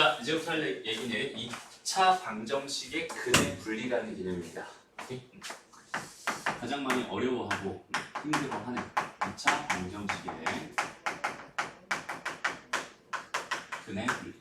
자, 이제부터 할 얘기는 2차 방정식의 근의 분리라는 개념입니다. 오케이? 가장 많이 어려워하고 힘들어하는 2차 방정식의 근의 분리.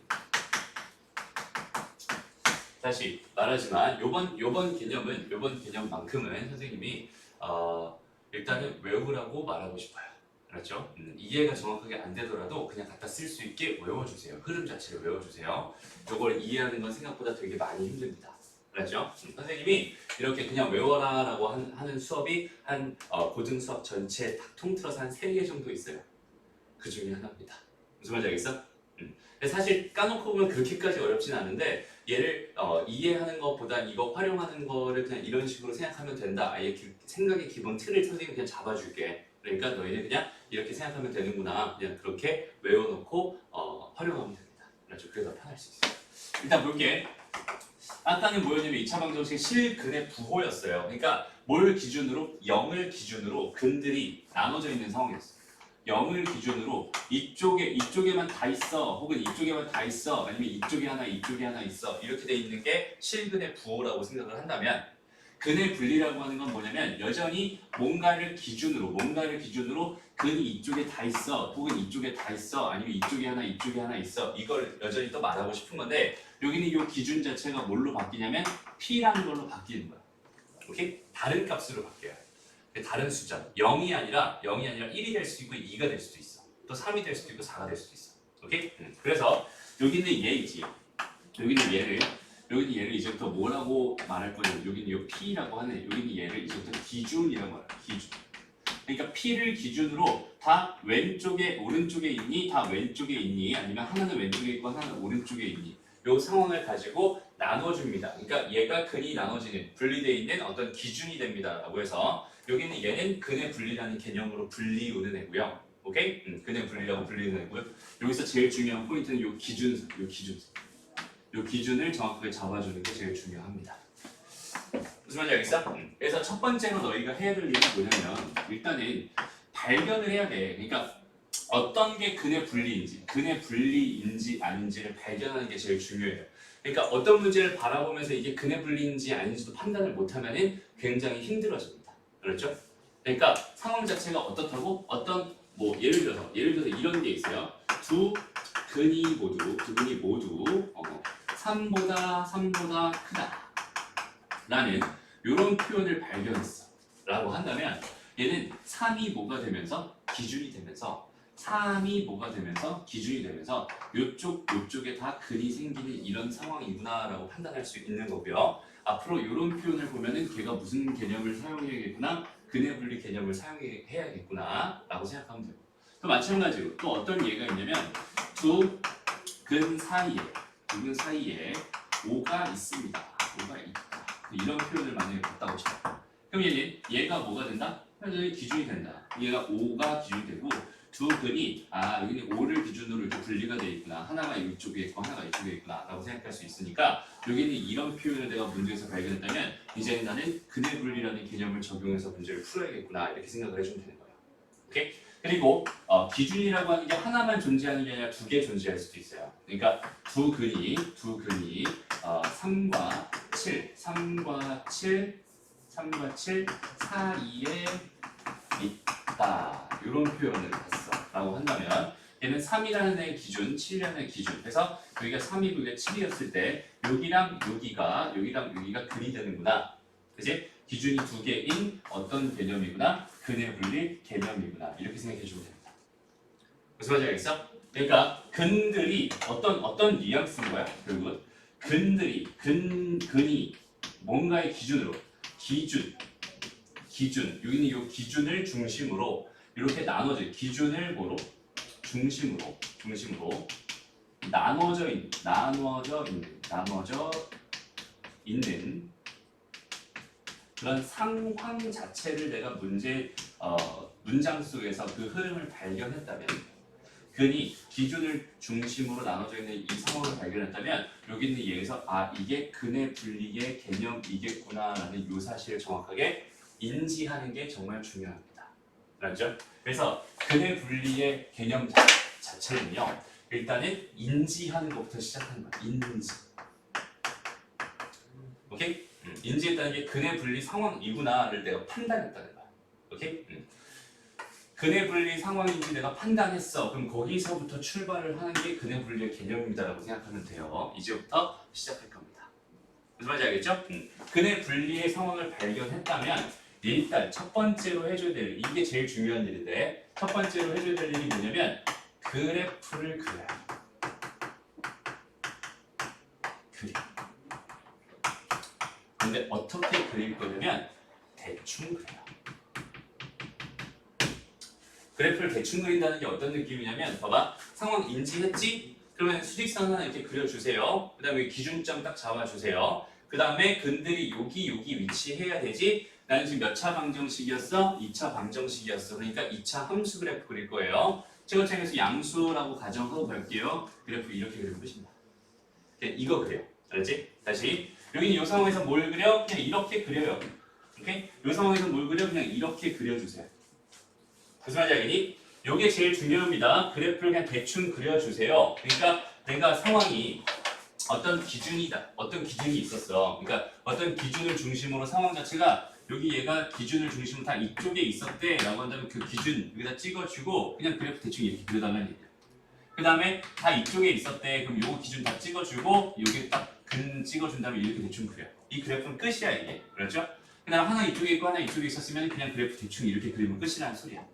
다시 말하지만 요번 요번 개념은 요번 개념만큼은 선생님이 어, 일단은 외우라고 말하고 싶어요. 그렇죠? 음, 이해가 정확하게 안 되더라도 그냥 갖다 쓸 수 있게 외워주세요. 흐름 자체를 외워주세요. 요걸 이해하는 건 생각보다 되게 많이 힘듭니다. 그렇죠? 음, 선생님이 이렇게 그냥 외워라 라고 한- 하는 수업이 한 어, 고등 수업 전체 다 통틀어서 한 3개 정도 있어요. 그 중에 하나입니다. 무슨 말인지 알겠어? 음. 사실 까놓고 보면 그렇게까지 어렵진 않은데 얘를 어, 이해하는 것보다 이거 활용하는 거를 그냥 이런 식으로 생각하면 된다. 아예 기- 생각의 기본 틀을 선생님이 그냥 잡아줄게. 그러니까 너희는 그냥 이렇게 생각하면 되는구나. 그냥 그렇게 외워놓고 어, 활용하면 됩니다. 그렇죠? 그래서 편할 수 있어요. 일단 볼게. 아까는 뭐였냐면 2차 방정식 실근의 부호였어요. 그러니까 뭘 기준으로 0을 기준으로 근들이 나눠져 있는 상황이었어요. 0을 기준으로 이쪽에 이쪽에만 다 있어 혹은 이쪽에만 다 있어 아니면 이쪽에 하나 이쪽에 하나 있어 이렇게 돼 있는 게 실근의 부호라고 생각을 한다면 근의 분리라고 하는 건 뭐냐면 여전히 뭔가를 기준으로 뭔가를 기준으로 근이 이쪽에 다 있어 혹은 이쪽에 다 있어 아니면 이쪽에 하나 이쪽에 하나 있어. 이걸 여전히 또 말하고 싶은 건데 여기는 이 기준 자체가 뭘로 바뀌냐면 p라는 걸로 바뀌는 거야. 오케이? 다른 값으로 바뀌어요. 다른 숫자 0이 아니라 0이 아니라 1이 될 수도 있고 2가 될 수도 있어. 또 3이 될 수도 있고 4가 될 수도 있어. 오케이? 음, 그래서 여기는 얘이지. 여기는 얘를 여기는 얘를 이제부터 뭐라고 말할 거냐면 여기는 요 P라고 하는 여기는 얘를 이제부터 기준이라고 말해요. 기준. 그러니까 P를 기준으로 다 왼쪽에 오른쪽에 있니? 다 왼쪽에 있니? 아니면 하나는 왼쪽에 있고 하나는 오른쪽에 있니? 요 상황을 가지고 나눠줍니다. 그러니까 얘가 근이 나눠지는 분리되어 있는 어떤 기준이 됩니다 라고 해서 여기는 얘는 근의 분리라는 개념으로 분리우는 애고요. 오케이? 음, 근의 분리라고 분리우는 애고요. 여기서 제일 중요한 포인트는 요 기준선, 요 기준선. 요 기준을 정확하게 잡아주는 게 제일 중요합니다. 무슨 말인지 알겠어? 음. 그래서 첫 번째로 너희가 해야 될 일은 뭐냐면 일단은 발견을 해야 돼. 그러니까 어떤 게 근의 분리인지, 근의 분리인지 아닌지를 발견하는 게 제일 중요해요. 그러니까 어떤 문제를 바라보면서 이게 근의 분리인지 아닌지도 판단을 못하면은 굉장히 힘들어집니다. 그렇죠? 그러니까 상황 자체가 어떻다고 어떤 뭐 예를 들어서 예를 들어서 이런 게 있어요. 두 근이 모두 두 근이 모두 어, 3보다 3보다 크다. 라는 이런 표현을 발견했어. 라고 한다면 얘는 3이 뭐가 되면서 기준이 되면서 3이 뭐가 되면서 기준이 되면서 요쪽 요쪽에 다 근이 생기는 이런 상황이구나 라고 판단할 수 있는 거고요. 앞으로 이런 표현을 보면은 걔가 무슨 개념을 사용해야겠구나 근의 분리 개념을 사용해야겠구나 라고 생각하면 되고. 또 마찬가지로 또 어떤 예가 있냐면 두 근 사이에 두근 사이에 5가 있습니다. 5가 있다. 이런 표현을 만약에 갖다고 쳐. 그럼 얘는 얘가 뭐가 된다? 현재 기준이 된다. 얘가 5가 기준이 되고 두 근이 아 여기는 5를 기준으로 이렇게 분리가 돼 있구나. 하나가 이쪽에 있고 하나가 이쪽에 있구나 라고 생각할 수 있으니까 여기는 이런 표현을 내가 문제에서 발견했다면 이제는 나는 근의 분리라는 개념을 적용해서 문제를 풀어야겠구나 이렇게 생각을 해주면 되는 거예요. 오케이? 그리고 어, 기준이라고 하는 게 하나만 존재하는 게 아니라 두 개 존재할 수도 있어요. 그러니까 두 근이 두 근이 어, 3과 7, 3과 7, 3과 7 사이에 있다. 이런 표현을 했어. 라고 한다면 얘는 3이라는 애의 기준, 7이라는 애의 기준. 그래서 여기가 3이고 여기가 7이었을 때 여기랑 여기가 여기랑 여기가 근이 되는구나. 그지? 기준이 두 개인 어떤 개념이구나? 근의 분리 개념이구나. 이렇게 생각해 주면 됩니다. 무슨 말인지 알겠어? 그러니까 근들이 어떤 어떤 뉘앙스인 거야? 결국은 근들이 근 근이 뭔가의 기준으로 기준 기준 여기는 이 기준을 중심으로 이렇게 나눠져 기준을 뭐로 중심으로 중심으로 나눠져 있는 나눠져 있는 나눠져 있는 그런 상황 자체를 내가 문제 어, 문장 속에서 그 흐름을 발견했다면 근이 기준을 중심으로 나눠져 있는 이 상황을 발견했다면 여기 있는 얘에서 아 이게 근의 분리의 개념이겠구나라는 요 사실을 정확하게 인지하는 게 정말 중요합니다. 알죠? 그래서 근의 분리의 개념 자, 자체는요 일단은 인지하는 것부터 시작하는 거야. 인지. 오케이? 음, 인지했다는 게 근해 분리 상황이구나를 내가 판단했다는 거야. 오케이? 음. 근해 분리 상황인지 내가 판단했어. 그럼 거기서부터 출발을 하는 게 근해 분리의 개념입니다라고 생각하면 돼요. 이제부터 시작할 겁니다. 무슨 말인지 알겠죠? 음. 근해 분리의 상황을 발견했다면 일단 첫 번째로 해줘야 될 일, 이게 제일 중요한 일인데 첫 번째로 해줘야 될 일이 뭐냐면 그래프를 그려요. 그림. 근데 어떻게 그릴 거냐면 대충 그려요. 그래프를 대충 그린다는 게 어떤 느낌이냐면 봐봐 상황 인지했지? 그러면 수직선 하나 이렇게 그려주세요. 그 다음에 기준점 딱 잡아주세요. 그 다음에 근들이 여기 여기 위치해야 되지? 나는 지금 몇 차 방정식이었어? 2차 방정식이었어. 그러니까 2차 함수 그래프 그릴 거예요. 최고창에서 양수라고 가정하고 갈게요. 그래프 이렇게. 네, 이거 그래요. 알았지? 다시 여기는 이 상황에서 뭘 그려? 그냥 이렇게 그려요. 오케이? 이 상황에서 뭘 그려? 그냥 이렇게 그려주세요. 무슨 말인지 알겠니? 요게 제일 중요합니다. 그래프를 그냥 대충 그려주세요. 그러니까 내가 상황이 어떤 기준이다. 어떤 기준이 있었어. 그러니까 어떤 기준을 중심으로 상황 자체가 여기 얘가 기준을 중심으로 다 이쪽에 있었대 라고 한다면 그 기준 여기다 찍어주고 그냥 그래프 대충 이렇게 그려달라는 얘기야. 그 다음에 다 이쪽에 있었대. 그럼 요 기준 다 찍어주고 여기 딱 근 찍어준 다음에 이렇게 대충 그려. 이 그래프는 끝이야 이게. 그렇죠? 그 다음 하나 이쪽에 있고 하나 이쪽에 있었으면 그냥 그래프 대충 이렇게 그리면 끝이라는 소리야.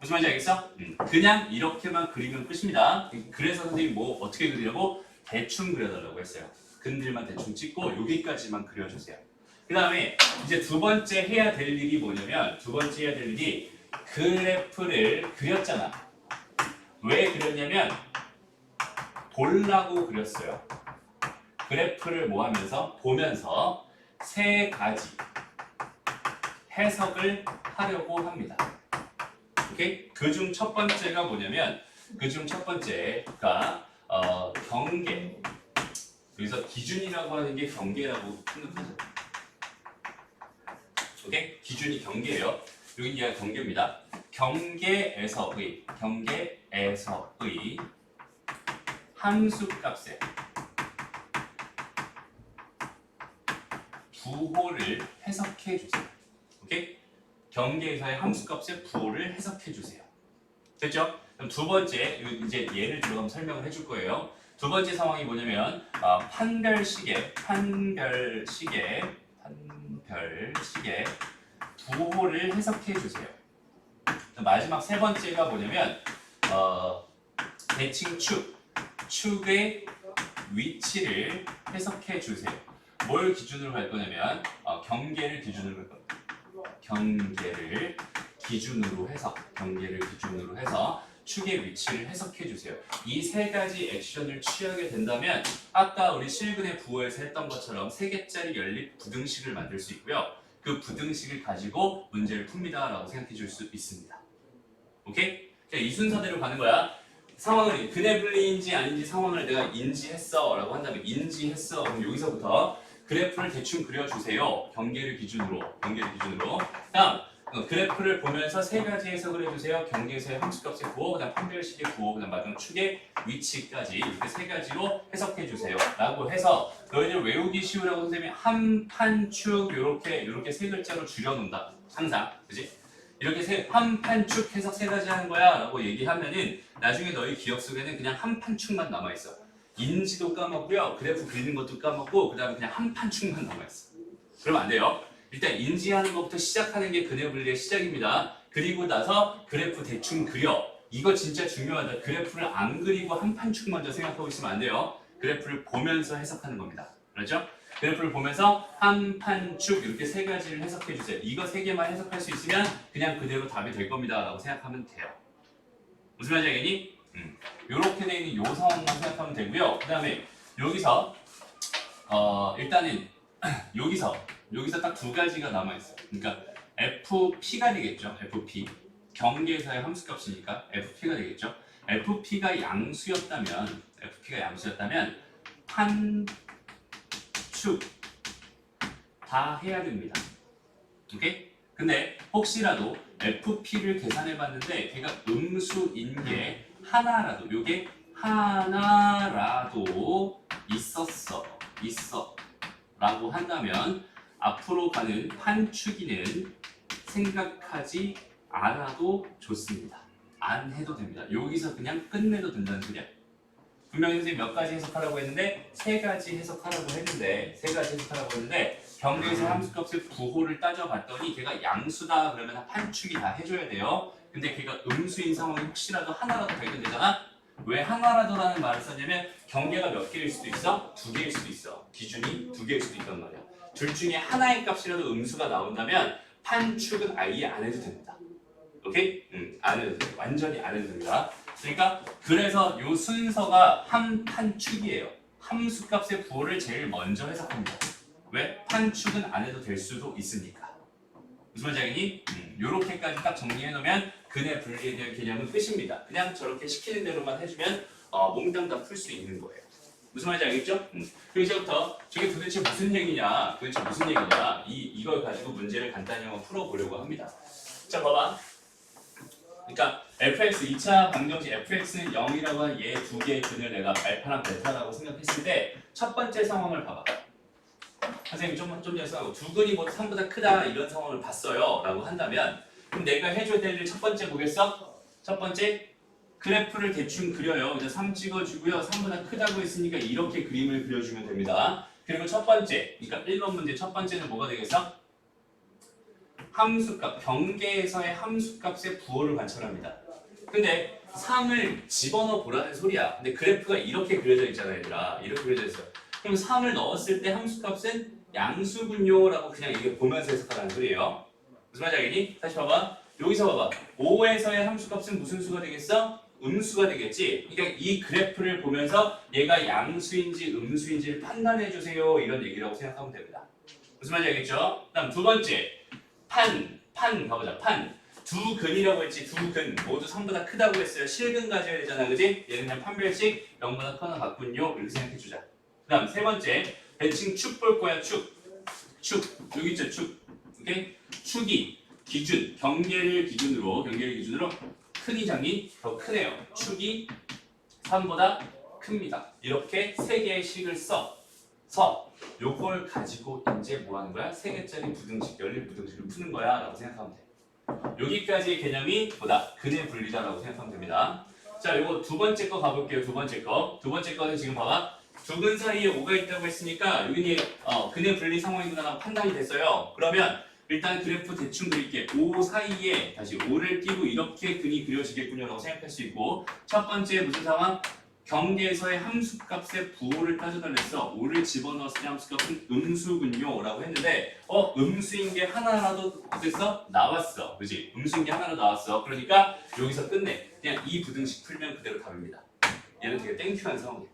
무슨 말인지 알겠어? 음, 그냥 이렇게만 그리면 끝입니다. 그래서 선생님이 뭐 어떻게 그리려고 대충 그려달라고 했어요. 근들만 대충 찍고 여기까지만 그려주세요. 그 다음에 이제 두 번째 해야 될 일이 뭐냐면 두 번째 해야 될 일이 그래프를 그렸잖아. 왜 그렸냐면 보려고 그렸어요. 그래프를 뭐 하면서 보면서 세 가지 해석을 하려고 합니다. 그중 첫 번째가 뭐냐면 그중 첫 번째가 어, 경계. 여기서 기준이라고 하는 게 경계라고 생각하죠. 오케이? 기준이 경계예요. 여기 얘가 경계입니다. 경계에서의 경계에서의 함수 값에 부호를 해석해 주세요. 오케이? 경계에서의 함수값의 부호를 해석해 주세요. 됐죠? 그럼 두 번째 이제 예를 들어 설명을 해줄 거예요. 두 번째 상황이 뭐냐면 어, 판별식의 판별식의 판별식의 부호를 해석해 주세요. 마지막 세 번째가 뭐냐면 어, 대칭 축 축의 위치를 해석해 주세요. 뭘 기준으로 할 거냐면 어, 경계를 기준으로 할 겁니다. 경계를 기준으로 해서 경계를 기준으로 해서 축의 위치를 해석해 주세요. 이 세 가지 액션을 취하게 된다면 아까 우리 실근의 부호에서 했던 것처럼 세 개짜리 연립 부등식을 만들 수 있고요. 그 부등식을 가지고 문제를 풉니다라고 생각해 줄 수 있습니다. 오케이? 자, 이 순서대로 가는 거야. 상황을 근해 분리인지 아닌지 상황을 내가 인지했어라고 한다면 인지했어. 그럼 여기서부터 그래프를 대충 그려주세요. 경계를 기준으로, 경계를 기준으로. 다음, 어, 그래프를 보면서 세 가지 해석을 해주세요. 경계에서의 함수값의 구호, 그다음 판별식의 구호, 그다음 마지막 축의 위치까지 이렇게 세 가지로 해석해 주세요. 라고 해서 너희들 외우기 쉬우라고 선생님이 한 판 축 이렇게 이렇게 세 글자로 줄여놓는다. 항상, 그지? 이렇게 세, 한 판 축 해석 세 가지 하는 거야 라고 얘기하면은 나중에 너희 기억 속에는 그냥 한 판 축만 남아있어. 인지도 까먹고요. 그래프 그리는 것도 까먹고 그 다음에 그냥 한 판축만 남아있어. 그러면 안 돼요. 일단 인지하는 것부터 시작하는 게 분리의 시작입니다. 그리고 나서 그래프 대충 그려. 이거 진짜 중요하다. 그래프를 안 그리고 한 판축 먼저 생각하고 있으면 안 돼요. 그래프를 보면서 해석하는 겁니다. 그렇죠? 그래프를 보면서 한 판축 이렇게 세 가지를 해석해 주세요. 이거 세 개만 해석할 수 있으면 그냥 그대로 답이 될 겁니다 라고 생각하면 돼요. 무슨 말인지 알겠니? 음. 이렇게 돼 있는 요 상황만 생각하면 되고요. 그 다음에 여기서 어 일단은 여기서 여기서 딱 두 가지가 남아 있어요. 그러니까 FP가 되겠죠. FP 경계에서의 함수값이니까 FP가 되겠죠. FP가 양수였다면 FP가 양수였다면 판축 다 해야 됩니다. 오케이? 근데 혹시라도 FP를 계산해 봤는데 걔가 음수인 게 하나라도 요게 하나라도 있었어 있어 라고 한다면 앞으로 가는 판추기는 생각하지 않아도 좋습니다. 안 해도 됩니다. 여기서 그냥 끝내도 된다는 소리야. 분명히 선생님 몇 가지 해석하라고 했는데 세 가지 해석하라고 했는데 세 가지 해석하라고 했는데 경계에서 함수값의 부호를 따져봤더니 걔가 양수다 그러면 판축이 다 해줘야 돼요. 근데 걔가 음수인 상황이 혹시라도 하나라도 발견되잖아. 왜 하나라도라는 말을 썼냐면 경계가 몇 개일 수도 있어? 두 개일 수도 있어. 기준이 두 개일 수도 있단 말이야. 둘 중에 하나의 값이라도 음수가 나온다면 판축은 아예 안 해도 됩니다. 오케이? 음, 안 해도 돼. 완전히 안 해도 됩니다. 그러니까 그래서 요 순서가 한 판축이에요. 함수값의 부호를 제일 먼저 해석합니다. 왜? 판축은 안 해도 될 수도 있으니까. 무슨 말인지 알겠니? 음, 요렇게까지 딱 정리해 놓으면 근의 대한 개념은 끝입니다. 그냥 저렇게 시키는 대로만 해주면 어, 몽땅 다 풀 수 있는 거예요. 무슨 말인지 알겠죠? 음. 그리고 이제부터 저게 도대체 무슨 얘기냐, 도대체 무슨 얘기냐, 이, 이걸 가지고 문제를 간단히 한번 풀어보려고 합니다. 자, 봐봐. 그러니까 fx 2차 방정식 fx는 0이라고 한얘두 개의 근을 내가 알파랑 베타라고 생각했을 때 첫 번째 상황을 봐봐. 선생님 좀, 좀 전에 써고 두 근이 뭐 3보다 크다 이런 상황을 봤어요 라고 한다면 그럼 내가 해줘야 될 일 첫 번째 보겠어? 첫 번째 그래프를 대충 그려요. 이제 3 찍어주고요. 3보다 크다고 했으니까 이렇게 그림을 그려주면 됩니다. 그리고 첫 번째, 그러니까 1번 문제 첫 번째는 뭐가 되겠어? 함수값, 경계에서의 함수값의 부호를 관찰합니다. 근데 3을 집어넣어 보라는 소리야. 근데 그래프가 이렇게 그려져 있잖아, 얘들아. 이렇게 그려져 있어. 그럼 3을 넣었을 때 함수값은 양수군요라고 그냥 이게 보면서 해석하라는 소리예요. 무슨 말인지 알겠니? 다시 봐봐. 여기서 봐봐. 5에서의 함수값은 무슨 수가 되겠어? 음수가 되겠지. 그러니까 이 그래프를 보면서 얘가 양수인지 음수인지를 판단해 주세요. 이런 얘기라고 생각하면 됩니다. 무슨 말인지 알겠죠? 그다음 두 번째. 판, 판 가보자. 판. 두 근이라고 했지. 두 근. 모두 3보다 크다고 했어요. 실근 가져야 되잖아. 그지? 얘는 그냥 판별식 0보다 커나 같군요. 이렇게 생각해 주자. 그다음 세 번째. 대칭 축 볼 거야. 축. 축. 여기 있죠. 축. 오케이? 축이 기준, 경계를 기준으로 경계를 기준으로 큰 이장이 더 크네요. 축이 3보다 큽니다. 이렇게 세 개의 식을 써. 서 요걸 가지고 이제 뭐 하는 거야? 세 개짜리 부등식, 열린 부등식을 푸는 거야 라고 생각하면 돼. 여기까지의 개념이 뭐다? 근의 분리다라고 생각하면 됩니다. 자, 요거 두 번째 거 가볼게요. 두 번째 거. 두 번째 거는 지금 봐봐. 두 근 사이에 5가 있다고 했으니까 여기 어, 근의 분리 상황이구나 판단이 됐어요. 그러면 일단 그래프 대충 그릴게. 5 사이에 다시 5를 띄고 이렇게 근이 그려지겠군요라고 생각할 수 있고 첫 번째 무슨 상황? 경계에서의 함수값의 부호를 따져달랬어. 5를 집어넣었을 때 함수값은 음수군요 라고 했는데 어 음수인 게 하나라도 어땠어? 나왔어. 그지? 음수인 게 하나라도 나왔어. 그러니까 여기서 끝내. 그냥 이 부등식 풀면 그대로 답입니다. 얘는 되게 땡큐한 상황이에요.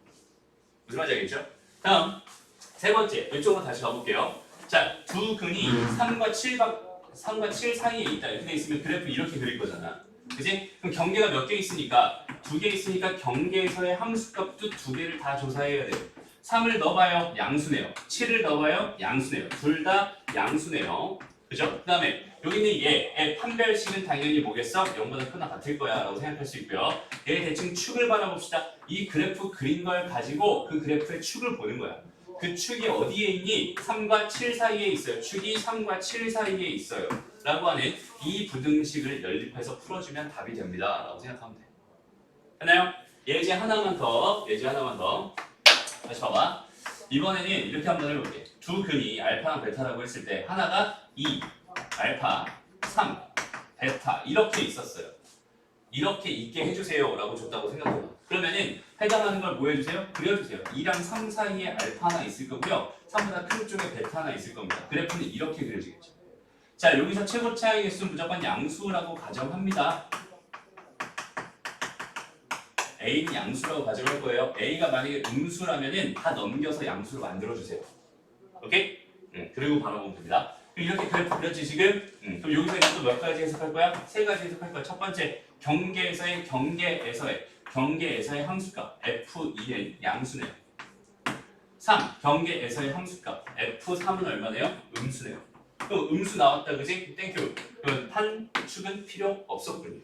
무슨 말인지 알겠죠? 다음 세 번째 이쪽으로 다시 가볼게요. 자, 두 근이 3과 7각 3과 7 사이에 있다. 이렇게 돼 있으면 그래프 이렇게 그릴 거잖아. 그지? 그럼 경계가 몇 개 있으니까 두 개 있으니까 경계에서의 함수값도 두 개를 다 조사해야 돼요. 3을 넣어봐요. 양수네요. 7을 넣어봐요. 양수네요. 둘 다 양수네요. 그죠? 그 다음에 여기 있는 얘의 판별식은 당연히 뭐겠어? 0보다 크나 같을 거야 라고 생각할 수 있고요. 얘 대충 축을 바라봅시다. 이 그래프 그린 걸 가지고 그 그래프의 축을 보는 거야. 그 축이 어디에 있니? 3과 7 사이에 있어요. 축이 3과 7 사이에 있어요. 라고 하는 이 부등식을 연립해서 풀어주면 답이 됩니다. 라고 생각하면 돼. 됐나요? 예제 하나만 더, 예제 하나만 더. 다시 봐봐. 이번에는 이렇게 한번 해볼게. 두 근이 알파랑 베타라고 했을 때 하나가 2, 알파, 3, 베타 이렇게 있었어요. 이렇게 있게 해주세요 라고 줬다고 생각해봐. 그러면은 해당하는 걸 뭐 해주세요? 그려주세요. 2랑 3 사이에 알파 하나 있을 거고요. 3보다 큰 쪽에 베타 하나 있을 겁니다. 그래프는 이렇게 그려지겠죠. 자 여기서 최고 차이 개수는 무조건 양수라고 가정합니다. A는 양수라고 가정할 거예요. A가 만약에 음수라면은 다 넘겨서 양수로 만들어주세요. 오케이? 응, 그리고 바라보면 됩니다. 그럼 이렇게 그래프 그렸지 지금? 응, 그럼 여기서 이제 또 몇 가지 해석할 거야? 세 가지 해석할 거야. 첫 번째, 경계에서의 경계에서의 경계에서의 함수값 F2는 양수네요. 3. 경계에서의 함수값 F3은 얼마네요? 음수네요. 그럼 음수 나왔다 그지? 땡큐. 그럼 판축은 필요 없었군요.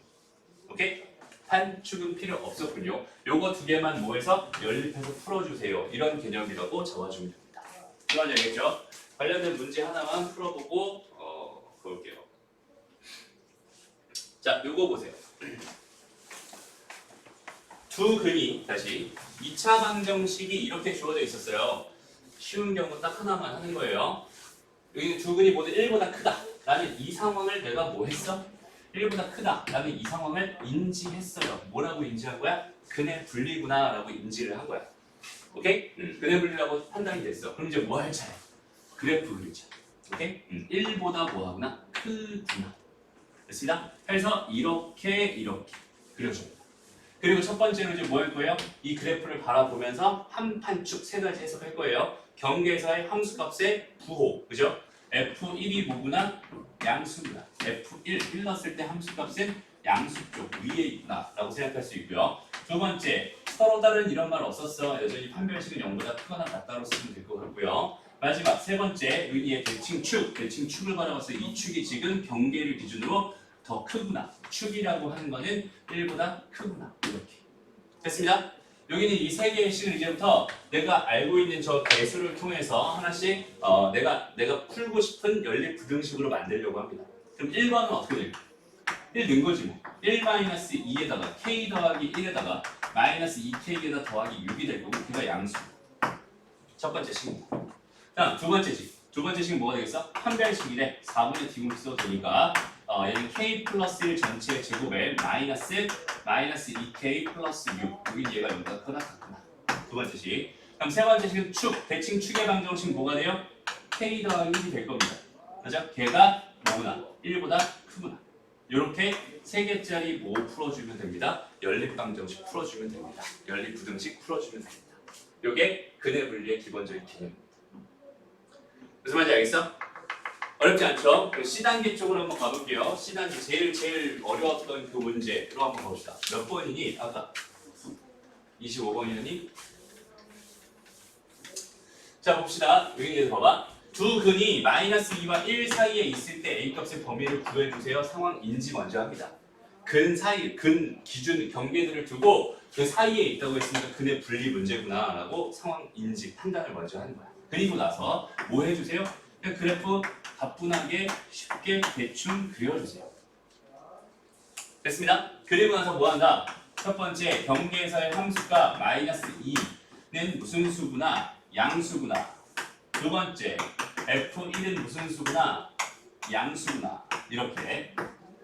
오케이? 판축은 필요 없었군요. 요거 두 개만 모여서 연립해서 풀어주세요. 이런 개념이라고 적어주면 됩니다. 이건 알겠죠? 관련된 문제 하나만 풀어보고 어, 볼게요. 자, 요거 보세요. 두 근이 다시 2차 방정식이 이렇게 주어져 있었어요. 쉬운 경우 딱 하나만 하는 거예요. 여기 두 근이 모두 1보다 크다. 라는 이 상황을 내가 뭐 했어? 1보다 크다. 라는 이 상황을 인지했어요. 뭐라고 인지한 거야? 근의 분리구나 라고 인지를 한 거야. 오케이? 음, 근의 분리라고 판단이 됐어. 그럼 이제 뭐 할 차례? 그래프 그리자. 오케이? 음, 1보다 뭐 하구나? 크구나. 됐습니다. 그래서 이렇게 이렇게 그려줍니다. 그리고 첫 번째로 이제 뭐 할 거예요? 이 그래프를 바라보면서 한 판축 세 가지 해석할 거예요. 경계사의 함수값의 부호, 그죠? F1이 뭐구나? 양수구나. F1, 1 넣었을 때 함수값은 양수 쪽 위에 있구나 라고 생각할 수 있고요. 두 번째, 서로 다른 이런 말 없었어. 여전히 판별식은 0보다 크거나 같다로 쓰면 될 것 같고요. 마지막 세 번째, 여기에 대칭축, 대칭축을 바라봤을 때이 축이 지금 경계를 기준으로 더 크구나. 축이라고 하는 거는 1보다 크구나. 이렇게. 됐습니다. 여기는 이 세 개의 식을 이제부터 내가 알고 있는 저 개수를 통해서 하나씩 어, 내가 내가 풀고 싶은 연립 부등식으로 만들려고 합니다. 그럼 1번은 어떻게 될까? 1 넣은 거지 뭐. 1 마이너스 2에다가 k 더하기 1에다가 마이너스 2k에다 더하기 6이 될 거고 그가 양수. 첫 번째 식입니다. 다음 두 번째 식. 두 번째 식은 뭐가 되겠어? 판별식이래. 4분의 d분수 써도 되니까 어, 얘는 k 플러스 1 전체 제곱에 마이너스 마이너스 2k 플러스 6 여기 얘가 여기다 크다 같구나 두 번째 식. 그럼 세 번째 식은 축. 대칭 축의 방정식 뭐가 돼요? k 더하기 1이 될 겁니다. 맞아? 걔가 뭐구나? 1보다 크구나. 이렇게 세 개짜리 뭐 풀어주면 됩니다? 연립 방정식 풀어주면 됩니다. 연립 부등식 풀어주면 됩니다. 요게 근의 분리의 기본적인 개념입니다 무슨 말인지 알겠어? 어렵지 않죠? 그 C단계 쪽으로 한번 가볼게요. C단계 제일 제일 어려웠던 그 문제로 한번 가봅시다. 몇 번이니? 아까 25번이니? 자 봅시다. 여기 이제 봐봐. 두 근이 마이너스 2와 1 사이에 있을 때 A 값의 범위를 구해주세요. 상황 인지 먼저 합니다. 근 사이, 근 기준 경계들을 두고 그 사이에 있다고 했으니까 근의 분리 문제구나 라고 상황 인지 판단을 먼저 하는 거야. 그리고 나서 뭐 해주세요? 그래프 가뿐하게 쉽게 대충 그려주세요. 됐습니다. 그리고 나서 뭐 한다? 첫 번째 경계에서의 함수가 마이너스 2는 무슨 수구나? 양수구나. 두 번째 f1은 무슨 수구나? 양수구나. 이렇게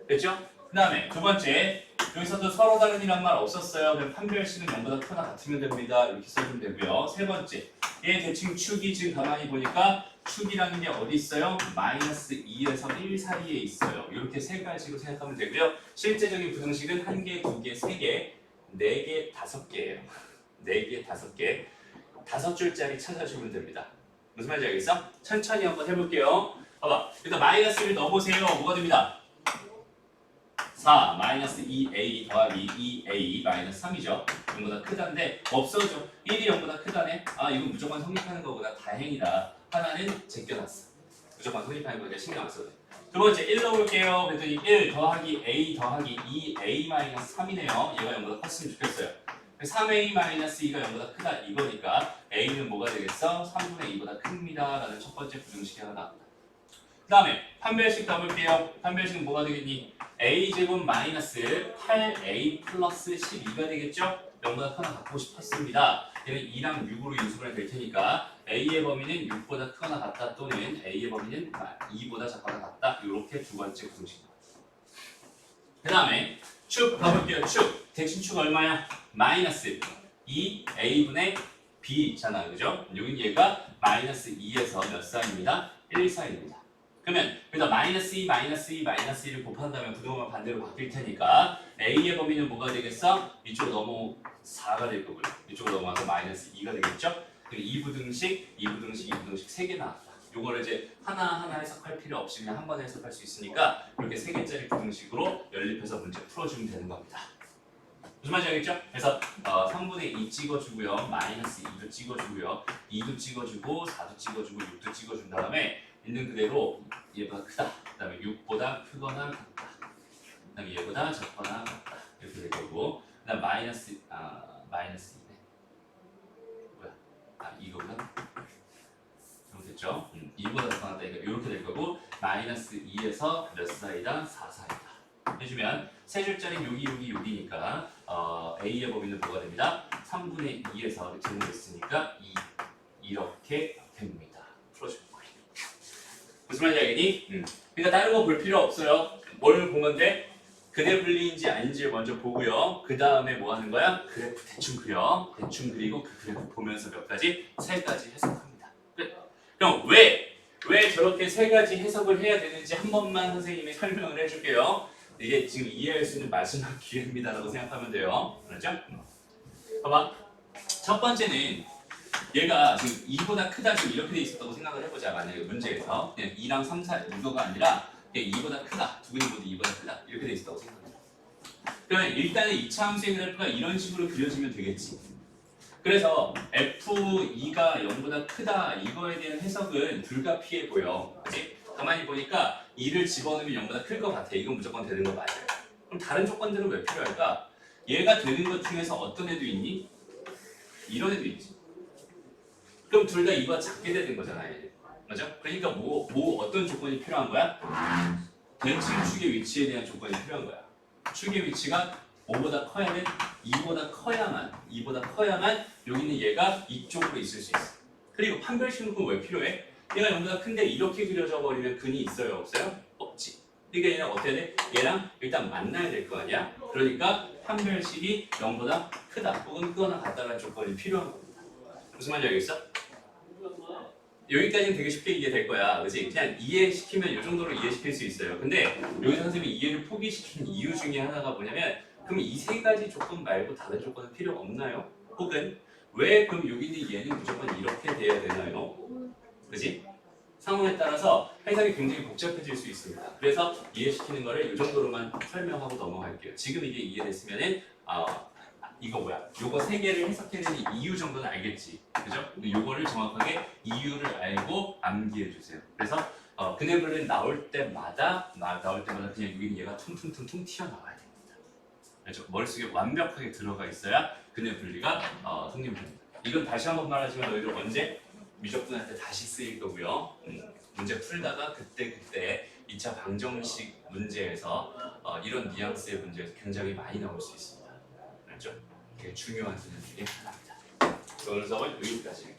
됐죠? 그 다음에 두 번째 여기서도 서로 다른 이란 말 없었어요. 그럼 판별식은 0보다 크거나 같으면 됩니다. 이렇게 써주면 되고요. 세 번째 얘 대칭 축이 지금 가만히 보니까 축이라는 게 어디 있어요? 마이너스 2에서 1 사이에 있어요. 이렇게 세 가지로 생각하면 되고요. 실제적인 부등식은 한 개, 두 개, 세 개, 네 개, 다섯 개예요. 네 개, 다섯 개, 다섯 줄짜리 찾아주면 됩니다. 무슨 말인지 알겠어? 천천히 한번 해볼게요. 봐봐. 일단 마이너스를 넣어보세요. 뭐가 됩니다? 4 마이너스 2a 더하기 2a 마이너스 3이죠. 0보다 크다인데 없어져. 1이 0보다 크다네. 아 이건 무조건 성립하는 거보다 다행이다. 하나는 제껴놨어. 무조건 성립하는 거니까 신경 안 써도 돼. 두 번째 1 넣어볼게요. 그랬더니 1 더하기 a 더하기 2a 마이너스 3이네요. 얘가 0보다 컸으면 좋겠어요. 3a 마이너스 2가 0보다 크다 이거니까 a는 뭐가 되겠어? 3분의 2보다 큽니다. 라는 첫 번째 부등식이 하나 나옵니다. 그 다음에 판별식 가볼게요. 판별식은 뭐가 되겠니? a 제곱 마이너스 8a 플러스 12가 되겠죠? 0보다 크거나 같고 싶었습니다. 얘는 2랑 6으로 인수분해 될 테니까 a의 범위는 6보다 크거나 같다 또는 a의 범위는 2보다 작거나 같다. 이렇게 두 번째 나왔어요. 그 다음에 축 가볼게요. 축 대칭축 얼마야? 마이너스 2a분의 b잖아 그죠? 여기 얘가 마이너스 2에서 몇 사이입니다? 1 사이입니다. 그러면 여기다 마이너스 2, 마이너스 2, 마이너스 2를 곱한다면 부동만 반대로 바뀔 테니까 a의 범위는 뭐가 되겠어? 이쪽으로 넘어 4가 될 거고요. 이쪽으로 넘어가서 마이너스 2가 되겠죠? 그리고 이 부등식, 이 부등식, 이 부등식 세개 나왔다. 요거를 이제 하나하나 해석할 필요 없이 그냥 한 번에 해석할 수 있으니까 이렇게 세 개짜리 부등식으로 연립해서 문제 풀어주면 되는 겁니다. 무슨 말인지 알겠죠? 그래서 어, 3분의 2 찍어주고요. 마이너스 2도 찍어주고요. 2도 찍어주고 4도 찍어주고 6도 찍어준 다음에 있는 그대로 얘보다 크다. 그 다음에 6보다 크거나 같다. 그 다음에 얘보다 작거나 같다. 이렇게 될 거고 그다음 마이너스 아 마이너스 2네. 뭐야? 아 이거구나. 이렇게 됐죠? 음, 2보다 더 나다니까 이렇게 될 거고 마이너스 2에서 몇 사이다? 4 사이다. 해주면 세 줄짜리 여기 여기 여기니까 어, A의 범위는 뭐가 됩니다? 3분의 2에서 제곱했으니까 2 이렇게 됩니다. 풀어주는 거예요. 무슨 말인지 알겠니? 음. 그러니까 다른 거 볼 필요 없어요. 뭘 보면 돼? 그래 분리인지 아닌지 먼저 보고요. 그 다음에 뭐 하는 거야? 그래프 대충 그려. 대충 그리고 그 그래프 보면서 몇 가지? 세 가지 해석합니다. 끝. 그럼 왜? 왜 저렇게 세 가지 해석을 해야 되는지 한 번만 선생님이 설명을 해줄게요. 이게 지금 이해할 수 있는 마지막 기회입니다라고 생각하면 돼요. 알았죠? 봐봐. 첫 번째는 얘가 지금 2보다 크다 지금 이렇게 돼 있었다고 생각을 해보자. 만약에 문제에서 그냥 2랑 3, 4 이거가 아니라 이게 2보다 크다. 두 개의 모두 2보다 크다. 이렇게 돼 있었다고 생각해. 그러면 일단은 2차 함수의 그래프가 이런 식으로 그려지면 되겠지. 그래서 F2가 0보다 크다 이거에 대한 해석은 불가피해 보여. 그지? 가만히 보니까 2를 집어넣으면 0보다 클 것 같아. 이건 무조건 되는 거 맞아요. 그럼 다른 조건들은 왜 필요할까? 얘가 되는 것 중에서 어떤 애도 있니? 이런 애도 있지. 그럼 둘 다 2보다 작게 되는 거잖아. 얘. 맞아? 그러니까 뭐, 뭐 어떤 조건이 필요한 거야? 대칭 축의 위치에 대한 조건이 필요한 거야. 축의 위치가 5보다 커야만 2보다 커야만 2보다 커야만 여기 있는 얘가 이쪽으로 있을 수 있어. 그리고 판별식은 왜 필요해? 얘가 0보다 큰데 이렇게 그려져 버리면 근이 있어요, 없어요? 없지. 그러니까 얘랑 어떻게 돼? 얘랑 일단 만나야 될 거 아니야? 그러니까 판별식이 0보다 크다 혹은 크거나 같다는 조건이 필요한 겁니다. 무슨 말인지 알겠어? 여기까지는 되게 쉽게 이해될 거야. 그지? 그냥 이해시키면 이 정도로 이해시킬 수 있어요. 근데 여기서 선생님이 이해를 포기시킨 이유 중에 하나가 뭐냐면 그럼 이 세 가지 조건 말고 다른 조건은 필요 없나요? 혹은 왜 그럼 여기 있는 얘는 무조건 이렇게 돼야 되나요? 그지? 상황에 따라서 해석이 굉장히 복잡해질 수 있습니다. 그래서 이해시키는 거를 이 정도로만 설명하고 넘어갈게요. 지금 이게 이해됐으면은 아 이거 뭐야? 요거 세 개를 해석해내는 이유 정도는 알겠지, 그죠? 요거를 정확하게 이유를 알고 암기해 주세요. 그래서 어, 그네블은 나올 때마다 나, 나올 때마다 그냥 여기는 얘가 퉁퉁퉁퉁 튀어나와야 됩니다. 그렇죠? 머릿속에 완벽하게 들어가 있어야 그네 분리가 어, 성립됩니다. 이건 다시 한 번 말하지만 너희들 언제 미적분할 때 다시 쓰일 거고요. 음, 문제 풀다가 그때 그때 2차 방정식 문제에서 어, 이런 뉘앙스의 문제에서 굉장히 많이 나올 수 있습니다. 알죠? 중요한 기능 중에 하나입니다. 오늘 수업은 여기까지.